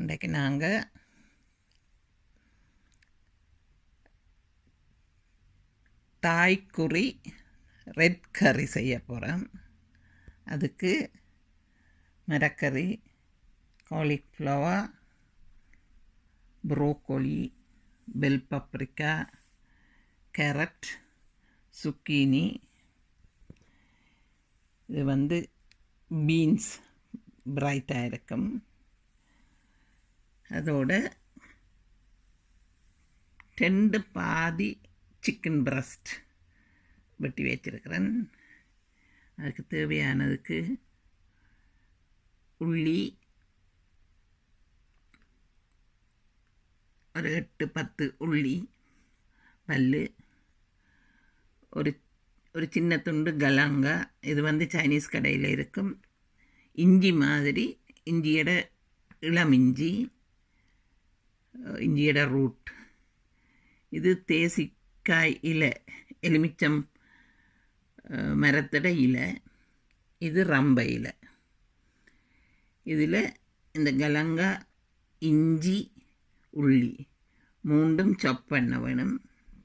இன்றைக்கு நாங்கள் தாய்க்குறி ரெட் கறி செய்ய போகிறோம் அதுக்கு மரக்கறி cauliflower broccoli bell paprika carrot zucchini இது வந்து பீன்ஸ் பிரைட்டாக இருக்கும். அதோட ரெண்டு பாதி சிக்கன் பிரஸ்ட் வெட்டி வச்சிருக்கிறேன். அதுக்கு தேவையானதுக்கு உள்ளி ஒரு எட்டு பத்து உள்ளி பல்லு ஒரு ஒரு சின்ன துண்டு கலாங்கா. இது வந்து சைனீஸ் கடையில் இருக்கும். இஞ்சி மாதிரி இஞ்சியோட இளம் இஞ்சி இஞ்சியோட ரூட் இது தேசிக்காய் இலை எலுமிச்சம் அஹ், மரத்தோட இலை இது ரம்ப இலை இதில் இந்த கலங்கா இஞ்சி உள்ளி மூண்டும் chop பண்ண வேணும்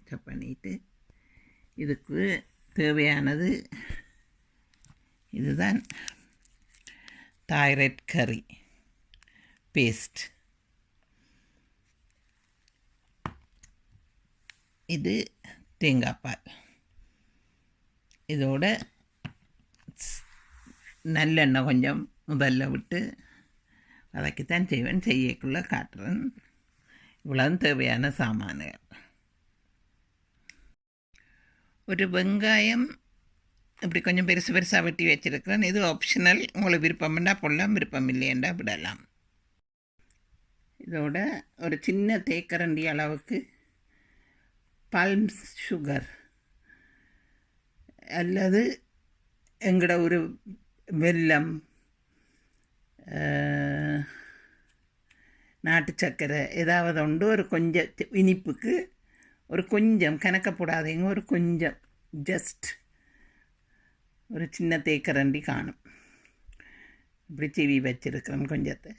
chop பண்ணிட்டு இதுக்கு தேவையானது இதுதான் தாய்ரெட் கறி பேஸ்ட் இது தேங்காய்பால். இதோட நல்லெண்ணெய் கொஞ்சம் முதல்ல விட்டு வதக்கித்தான் செய்வேன். செய்யக்குள்ளே காட்டுறேன். இவ்வளவு தேவையான சாமான்கள். ஒரு வெங்காயம் இப்படி கொஞ்சம் பெருசு பெருசாக வெட்டி வச்சுருக்கிறேன். இது ஆப்ஷனல் உங்களுக்கு விருப்பம்னா போடலாம் விருப்பம் இல்லையண்டா விடலாம். இதோட ஒரு சின்ன தேக்கரண்டி அளவுக்கு பல்ம் சுகர் அல்லது எங்களோட ஒரு வெல்லம் நாட்டு சர்க்கரை ஏதாவது உண்டு ஒரு கொஞ்சம் இனிப்புக்கு ஒரு கொஞ்சம் கணக்கப்படாதீங்க ஒரு கொஞ்சம் ஜஸ்ட் ஒரு சின்ன தேக்கரண்டி காணும். இப்படி செவி வச்சிருக்கிறேன் கொஞ்சத்தை.